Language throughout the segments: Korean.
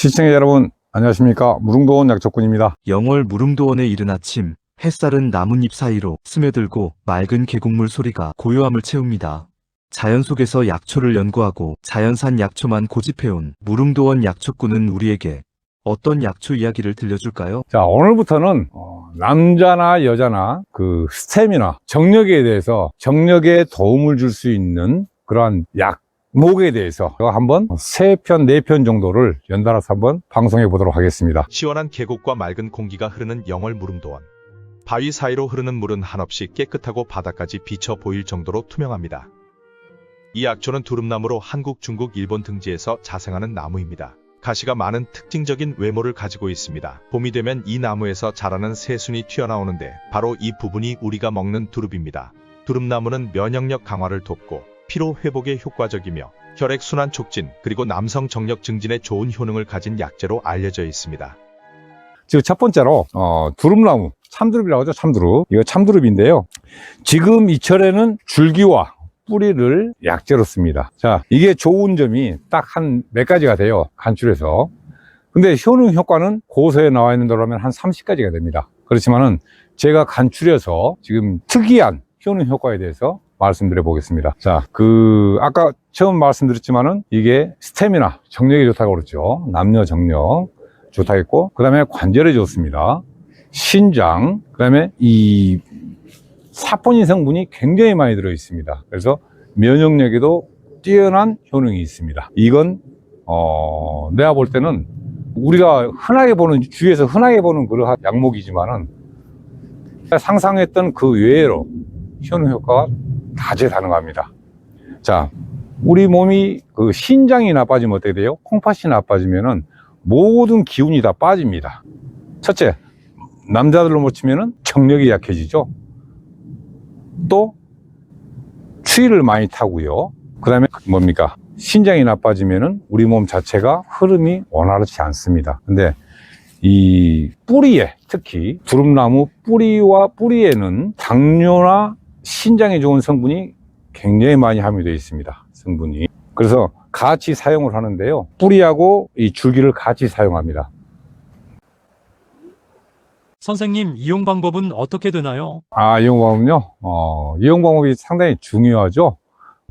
시청자 여러분 안녕하십니까 무릉도원 약초꾼입니다 영월 무릉도원의 이른 아침, 햇살은 나뭇잎 사이로 스며들고 맑은 계곡물 소리가 고요함을 채웁니다. 자연 속에서 약초를 연구하고 자연산 약초만 고집해온 무릉도원 약초꾼은 우리에게 어떤 약초 이야기를 들려줄까요? 자 오늘부터는 어, 남자나 여자나 그 스태미나 정력에 대해서 정력에 도움을 줄 수 있는 그러한 약 목에 대해서 한번 세 편 네 편 정도를 연달아서 한번 방송해 보도록 하겠습니다 시원한 계곡과 맑은 공기가 흐르는 영월 무릉도원. 바위 사이로 흐르는 물은 한없이 깨끗하고 바다까지 비쳐 보일 정도로 투명합니다. 이 약초는 두릅나무로 한국, 중국, 일본 등지에서 자생하는 나무입니다. 가시가 많은 특징적인 외모를 가지고 있습니다. 봄이 되면 이 나무에서 자라는 새순이 튀어나오는데 바로 이 부분이 우리가 먹는 두릅입니다. 두릅나무는 면역력 강화를 돕고 피로 회복에 효과적이며 혈액순환 촉진 그리고 남성 정력 증진에 좋은 효능을 가진 약재로 알려져 있습니다. 지금 첫 번째로 어, 두릅나무 참두릅이라고 하죠 참두릅. 이거 참두릅인데요. 지금 이 철에는 줄기와 뿌리를 약재로 씁니다. 자 이게 좋은 점이 딱 한 몇 가지가 돼요 간출해서. 근데 효능 효과는 고서에 나와 있는 대로 하면 한 30가지가 됩니다. 그렇지만은 제가 간출해서 지금 특이한 효능 효과에 대해서 말씀드려 보겠습니다. 자 그 아까 처음 말씀드렸지만은 이게 스태미나 정력이 좋다고 그랬죠. 남녀 정력 좋다고 했고 그 다음에 관절에 좋습니다. 신장 그 다음에 이 사포닌 성분이 굉장히 많이 들어 있습니다. 그래서 면역력에도 뛰어난 효능이 있습니다. 이건 어 내가 볼 때는 우리가 흔하게 보는 주위에서 흔하게 보는 그러한 약목이지만은 상상했던 그 외로 효능 효과가 다재다능합니다. 자 우리 몸이 그 신장이 나빠지면 어떻게 돼요? 콩팥이 나빠지면은 모든 기운이 다 빠집니다. 첫째 남자들로 모치면은 정력이 약해지죠. 또 추위를 많이 타고요. 그 다음에 뭡니까? 신장이 나빠지면은 우리 몸 자체가 흐름이 원활하지 않습니다. 근데 이 뿌리에 특히 두릅나무 뿌리와 뿌리에는 당뇨나 신장에 좋은 성분이 굉장히 많이 함유되어 있습니다 성분이 그래서 같이 사용을 하는데요 뿌리하고 이 줄기를 같이 사용합니다 선생님, 이용 방법은 어떻게 되나요? 아, 이용 방법은요? 어, 이용 방법이 상당히 중요하죠?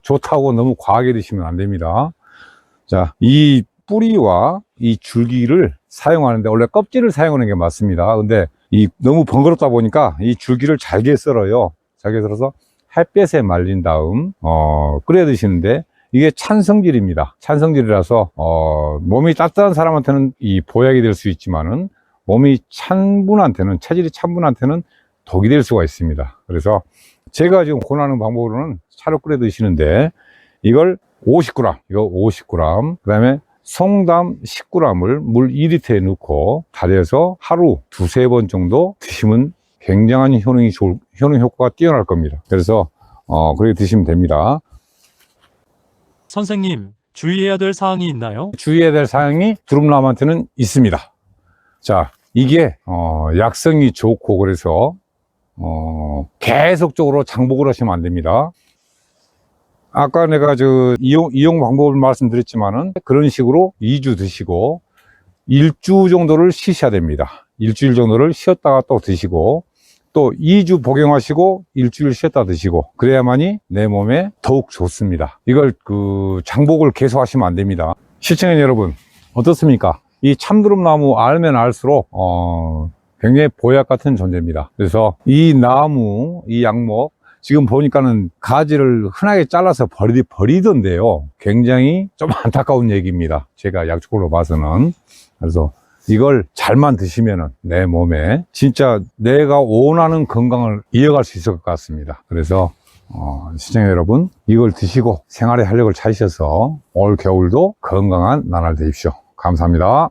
좋다고 너무 과하게 드시면 안 됩니다. 자, 이 뿌리와 이 줄기를 사용하는데, 원래 껍질을 사용하는 게 맞습니다. 근데 이 너무 번거롭다 보니까 이 줄기를 잘게 썰어요. 잘게 썰어서 햇볕에 말린 다음, 어, 끓여 드시는데, 이게 찬성질입니다. 찬성질이라서, 어, 몸이 따뜻한 사람한테는 이 보약이 될 수 있지만은, 몸이 찬 분한테는 체질이 찬 분한테는 독이 될 수가 있습니다 그래서 제가 지금 권하는 방법으로는 차로 끓여 드시는데 이걸 50g 이거 50g 그 다음에 송담 10g을 물 2리터에 넣고 달여서 하루 두세 번 정도 드시면 굉장한 효능이 좋을, 효능 효과가 뛰어날 겁니다 그래서 어 그렇게 드시면 됩니다 선생님, 주의해야 될 사항이 있나요? 주의해야 될 사항이 두릅나무한테는 있습니다. 자, 이게 어, 약성이 좋고 그래서 어, 계속적으로 장복을 하시면 안 됩니다. 아까 내가 저 이용, 이용 방법을 말씀드렸지만은 그런 식으로 2주 드시고 일주 정도를 쉬셔야 됩니다. 일주일 정도를 쉬었다가 또 드시고 또 2주 복용하시고 일주일 쉬었다 드시고 그래야만이 내 몸에 더욱 좋습니다. 이걸 그 장복을 계속 하시면 안 됩니다. 시청자 여러분 어떻습니까? 이 참두릅나무 알면 알수록 어, 굉장히 보약 같은 존재입니다. 그래서 이 나무, 이 약목 지금 보니까는 가지를 흔하게 잘라서 버리, 버리던데요. 굉장히 좀 안타까운 얘기입니다. 제가 약초로 봐서는. 그래서 이걸 잘만 드시면은 내 몸에 진짜 내가 원하는 건강을 이어갈 수 있을 것 같습니다. 그래서 어, 시청자 여러분 이걸 드시고 생활의 활력을 찾으셔서 올 겨울도 건강한 나날 되십시오. 감사합니다.